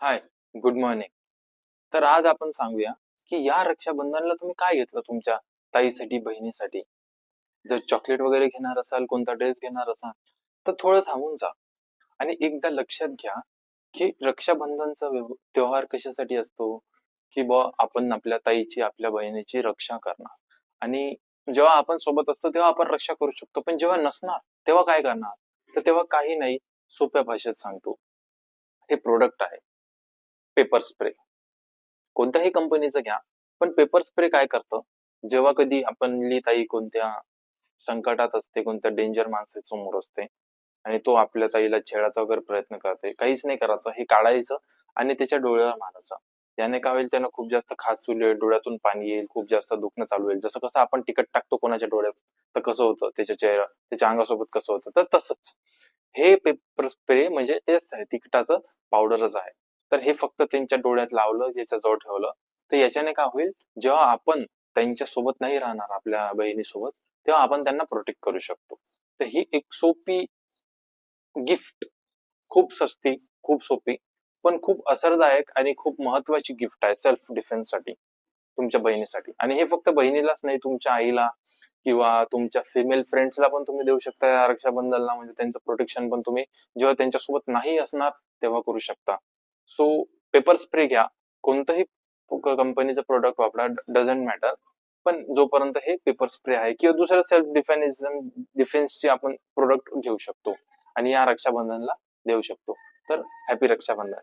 Hi good morning तर आज आपण सांगूया की या रक्षाबंधनला तुम्ही काय घेतलं तुमच्या ताईसाठी बहिणीसाठी? जर चॉकलेट वगैरे घेणार असाल कोणता ड्रेस घेणार असाल तर थोडं थांबून जा. आणि एकदा लक्षात घ्या की रक्षाबंधनचा त्योहार कशासाठी असतो? की बुवा आपण आपल्या ताईची आपल्या बहिणीची रक्षा करणार. आणि जेव्हा आपण सोबत असतो तेव्हा आपण रक्षा करू शकतो. पण जेव्हा नसणार तेव्हा काय करणार? तर तेव्हा काही नाही सोप्या भाषेत सांगतो. हे प्रोडक्ट आहे. पेपर स्प्रे कोणत्याही कंपनीचं घ्या. पण पेपर स्प्रे काय करतं? जेव्हा कधी आपण ताई कोणत्या संकटात असते कोणत्या डेंजर माणसासमोर असते आणि तो आपल्या ताईला छेडाचा वगैरे प्रयत्न करते काहीच नाही करायचं. हे काढायचं आणि त्याच्या डोळ्यावर मारायचं. याने काय होईल? त्यांना खूप जास्त खास होईल डोळ्यातून पाणी येईल खूप जास्त दुखणं चालू होईल. जसं कसं आपण तिकट टाकतो कोणाच्या डोळ्यात तर कसं होतं? त्याच्या चेहरा त्याच्या अंगासोबत कसं होतं? तर तसंच. हे पेपर स्प्रे म्हणजे तेच आहे तिकटाचं पावडरच आहे. तर हे फक्त त्यांच्या डोळ्यात लावलं याच्याजवळ ठेवलं तर याच्याने काय होईल? जेव्हा आपण त्यांच्यासोबत नाही राहणार आपल्या बहिणीसोबत तेव्हा आपण त्यांना प्रोटेक्ट करू शकतो. तर ही एक सोपी गिफ्ट खूप सस्ती खूप सोपी पण खूप असरदायक आणि खूप महत्वाची गिफ्ट आहे सेल्फ डिफेन्ससाठी तुमच्या बहिणीसाठी. आणि हे फक्त बहिणीलाच नाही तुमच्या आईला किंवा तुमच्या फिमेल फ्रेंड्सला पण तुम्ही देऊ शकता या रक्षाबंधनला म्हणजे त्यांचं प्रोटेक्शन पण तुम्ही जेव्हा त्यांच्यासोबत नाही असणार तेव्हा करू शकता. सो पेपर स्प्रे घ्या. कोणतंही कंपनीचं प्रोडक्ट वापरा डझंट मॅटर पण जोपर्यंत हे पेपर स्प्रे आहे किंवा दुसरं सेल्फ डिफेन्स डिफेन्सचे आपण प्रोडक्ट घेऊ शकतो आणि या रक्षाबंधनला देऊ शकतो. तर हॅपी रक्षाबंधन.